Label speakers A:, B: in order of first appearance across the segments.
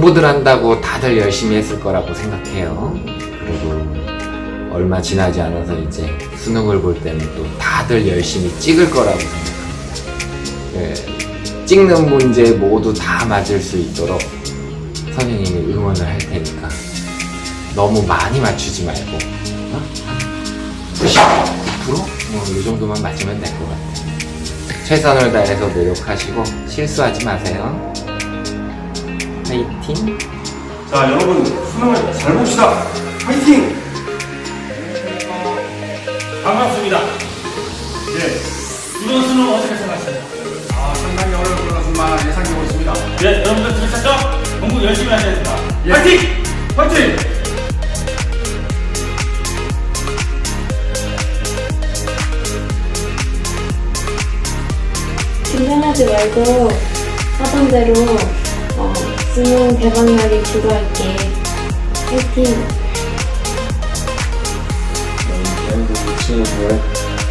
A: 공부들 한다고 다들 열심히 했을 거라고 생각해요. 그리고 얼마 지나지 않아서 이제 수능을 볼 때는 또 다들 열심히 찍을 거라고 생각합니다. 예, 찍는 문제 모두 다 맞을 수 있도록 선생님이 응원을 할 테니까 너무 많이 맞추지 말고 어? 90, 9%? 뭐, 이 정도만 맞으면 될 것 같아요. 최선을 다해서 노력하시고 실수하지 마세요. 파이팅!
B: 자, 여러분 수능을 잘 봅시다. 파이팅!
C: 반갑습니다.
B: 예.
C: 이번 수능 어떻게 생각하세요?
B: 아, 상당히 어려울 것같지만 예상되고 있습니다.
C: 네, 여러분들 들으셨죠? 공부 열심히 하셔야 됩니다.
B: 예.
C: 파이팅!
B: 파이팅!
D: 긴장하지 말고 하던 대로 어, 수능 대박나게 기도할게. 화이팅!
E: 친구들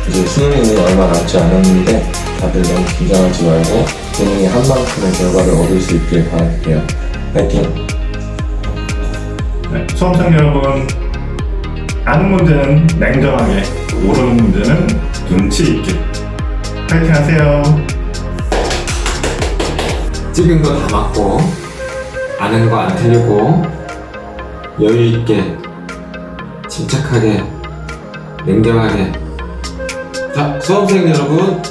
E: 이제 수능이 얼마 남지 않았는데 다들 너무 긴장하지 말고 본인이 한 만큼의 결과를 얻을 수 있길 바랄게요. 파이팅!
F: 네, 수험생 여러분 아는 문제는 냉정하게 모르는 문제는 눈치 있게 파이팅 하세요
A: 찍은 거 다 맞고 아는 거 안 틀리고 여유 있게 침착하게 냉정하게 자 수험생 여러분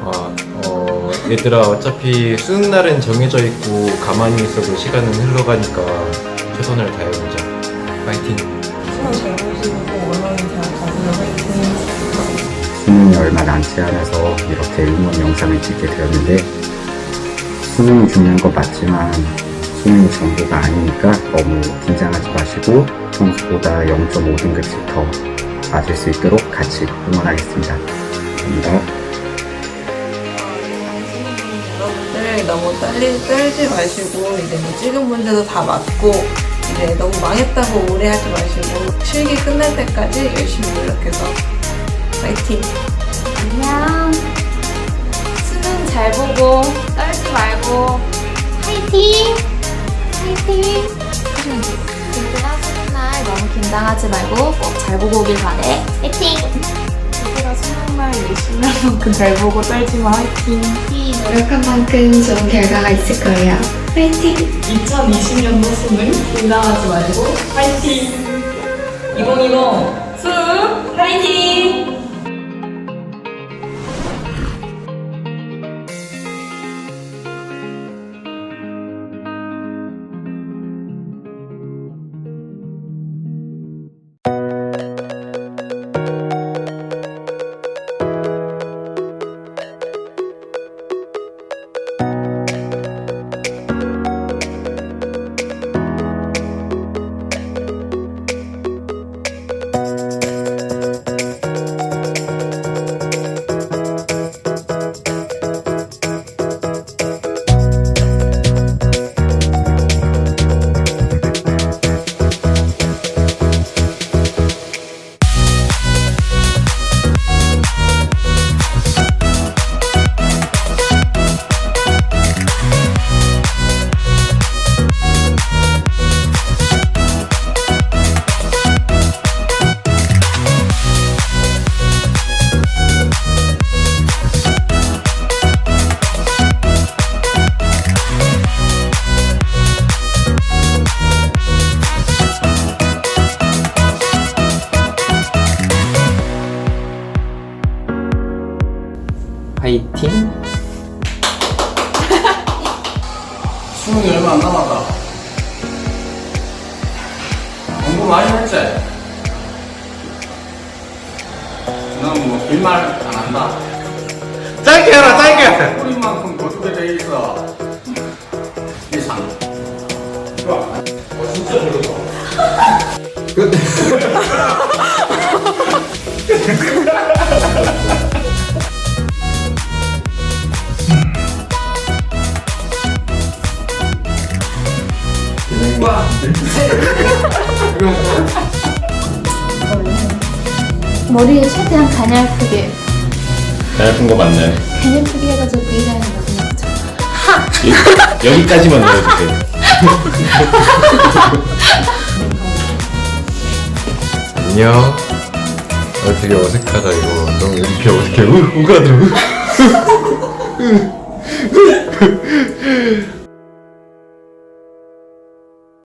G: 아, 어, 얘들아 어차피 수능 날은 정해져 있고 가만히 있어도 시간은 흘러가니까 최선을 다해보자. 파이팅.
H: 수능이 얼마 남지 않아서 이렇게 응원 영상을 찍게 되었는데 수능이 중요한 건 맞지만 수능이 전부가 아니니까 너무 긴장하지 마시고 평소보다 0.5등급씩 더 맞을 수 있도록 같이 응원하겠습니다. 감사합니다.
I: 여러분들 너무 떨리, 떨지 마시고 이제 뭐 찍은 문제도 다 맞고 이제 너무 망했다고 오래하지 마시고 실기 끝날 때까지 열심히 노력해서 파이팅!
D: 안녕. 수능 잘 보고 떨지 말고 화이팅! 화이팅! 얘들아 수능날 너무 긴장하지 말고 꼭 잘 보고 오길 바래. 화이팅!
I: 얘들아 수능 날 열심히 한 만큼 잘 보고 떨지 마 화이팅!
D: 노력한 만큼 좋은 결과가 있을 거예요. 화이팅!
I: 2020년도 수능 긴장하지 말고 파이팅! 2020 수능 파이팅!
A: 파이팅!
B: 수능이 얼마 안 남았다. 공부 많이 했지? 난뭐 빈말 안 한다.
D: 머리에 최대한 가냘프게
G: 얇은 거 맞네.
D: 가냘프게 해가지고 브이라인 넣는 거죠.
G: 여기까지만 넣어주세요. 안녕. 어, 되게 어색하다 이거. 너무 이렇게 어색해. 우, 우가들어.